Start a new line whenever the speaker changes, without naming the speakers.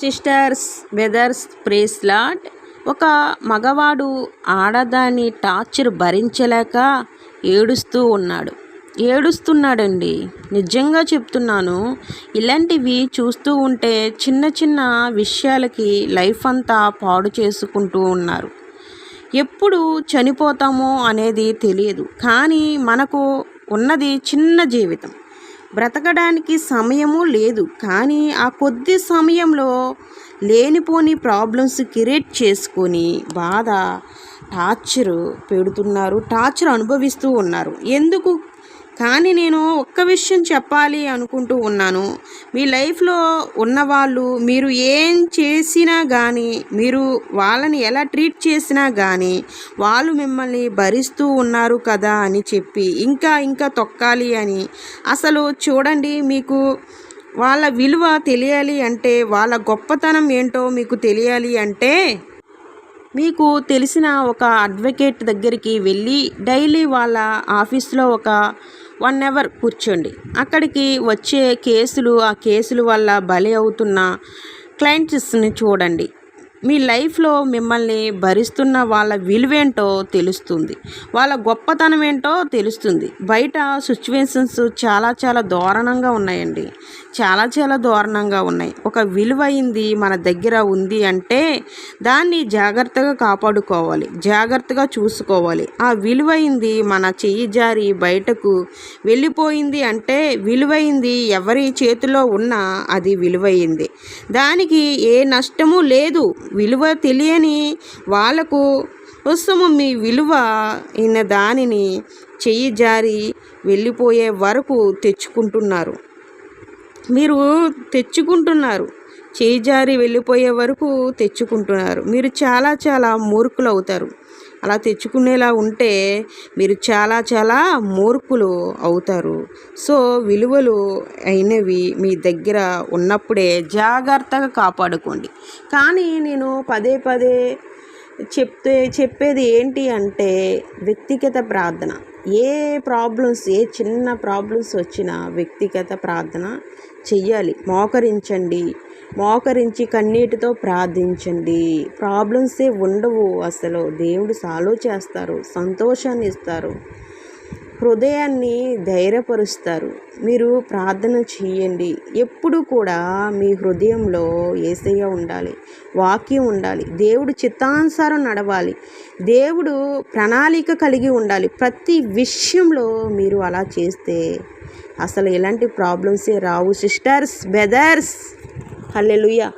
Sisters brothers ప్రేస్లాట్ ఒక మగవాడు ఆడదాని టార్చర్ భరించలేక ఏడుస్తూ ఉన్నాడు. ఏడుస్తున్నాడండి. నిజంగా చెప్తున్నాను ఇలాంటివి చూస్తూ ఉంటే చిన్న చిన్న విషయాలకి లైఫ్ అంతా పాడు చేసుకుంటూ ఉన్నారు. ఎప్పుడు చనిపోతామో అనేది తెలియదు కానీ మనకు ఉన్నది చిన్న జీవితం. బ్రతకడానికి సమయము లేదు. కానీ ఆ కొద్ది సమయంలో లేనిపోని ప్రాబ్లమ్స్ క్రియేట్ చేసుకొని బాధ టార్చర్ పెడుతున్నారు. టార్చర్ అనుభవిస్తూ ఉన్నారు. ఎందుకు కానీ నేను ఒక్క విషయం చెప్పాలి అనుకుంటూ ఉన్నాను. మీ లైఫ్లో ఉన్నవాళ్ళు మీరు ఏం చేసినా కానీ మీరు వాళ్ళని ఎలా ట్రీట్ చేసినా కానీ వాళ్ళు మిమ్మల్ని భరిస్తూ ఉన్నారు కదా అని చెప్పి ఇంకా ఇంకా తొక్కాలి అని. అసలు చూడండి మీకు వాళ్ళ విలువ తెలియాలి అంటే వాళ్ళ గొప్పతనం ఏంటో మీకు తెలియాలి అంటే మీకు తెలిసిన ఒక అడ్వకేట్ దగ్గరికి వెళ్ళి డైలీ వాళ్ళ ఆఫీస్లో ఒక వన్ అవర్ కూర్చోండి. అక్కడికి వచ్చే కేసులు ఆ కేసుల వల్ల బలి అవుతున్న క్లయింట్స్ని చూడండి. మీ లైఫ్లో మిమ్మల్ని భరిస్తున్న వాళ్ళ విలువేంటో తెలుస్తుంది. వాళ్ళ గొప్పతనం ఏంటో తెలుస్తుంది. బయట సిచ్యువేషన్స్ చాలా చాలా దారుణంగా ఉన్నాయండి. చాలా చాలా దారుణంగా ఉన్నాయి. ఒక విలువైంది మన దగ్గర ఉంది అంటే దాన్ని జాగ్రత్తగా కాపాడుకోవాలి. జాగ్రత్తగా చూసుకోవాలి. ఆ విలువైంది మన చెయ్యి జారి బయటకు వెళ్ళిపోయింది అంటే విలువైంది ఎవరి చేతిలో ఉన్నా అది విలువైంది దానికి ఏ నష్టము లేదు. విలువ తెలియని వాళ్ళకు కోసము మీ విలువ అయిన దానిని చెయ్యి జారి వెళ్ళిపోయే వరకు తెచ్చుకుంటున్నారు. మీరు తెచ్చుకుంటున్నారు. చేయి జారి వెళ్ళిపోయే వరకు తెచ్చుకుంటున్నారు. మీరు చాలా చాలా మూర్ఖులు అవుతారు అలా తెచ్చుకునేలా ఉంటే మీరు చాలా చాలా మూర్ఖులు అవుతారు. సో విలువలు అయినవి మీ దగ్గర ఉన్నప్పుడే జాగ్రత్తగా కాపాడుకోండి. కానీ నేను పదే పదే చెప్తే చెప్పేది ఏంటి అంటే వ్యక్తిగత ప్రార్థన. ఏ ప్రాబ్లమ్స్ ఏ చిన్న ప్రాబ్లమ్స్ వచ్చినా వ్యక్తిగత ప్రార్థన చెయ్యాలి. మోకరించండి. మోకరించి కన్నీటితో ప్రార్థించండి. ప్రాబ్లమ్సే ఉండవు అసలు. దేవుడు సాల్వ్ చేస్తారు. సంతోషాన్ని ఇస్తారు. హృదయాన్ని ధైర్యపరుస్తారు. మీరు ప్రార్థన చేయండి. ఎప్పుడు కూడా మీ హృదయంలో ఏసయ్య ఉండాలి. వాక్యం ఉండాలి. దేవుడు చిత్తానుసారం నడవాలి. దేవుడు ప్రణాళిక కలిగి ఉండాలి. ప్రతి విషయంలో మీరు అలా చేస్తే అసలు ఎలాంటి ప్రాబ్లమ్సే రావు. Sisters brothers hallelujah.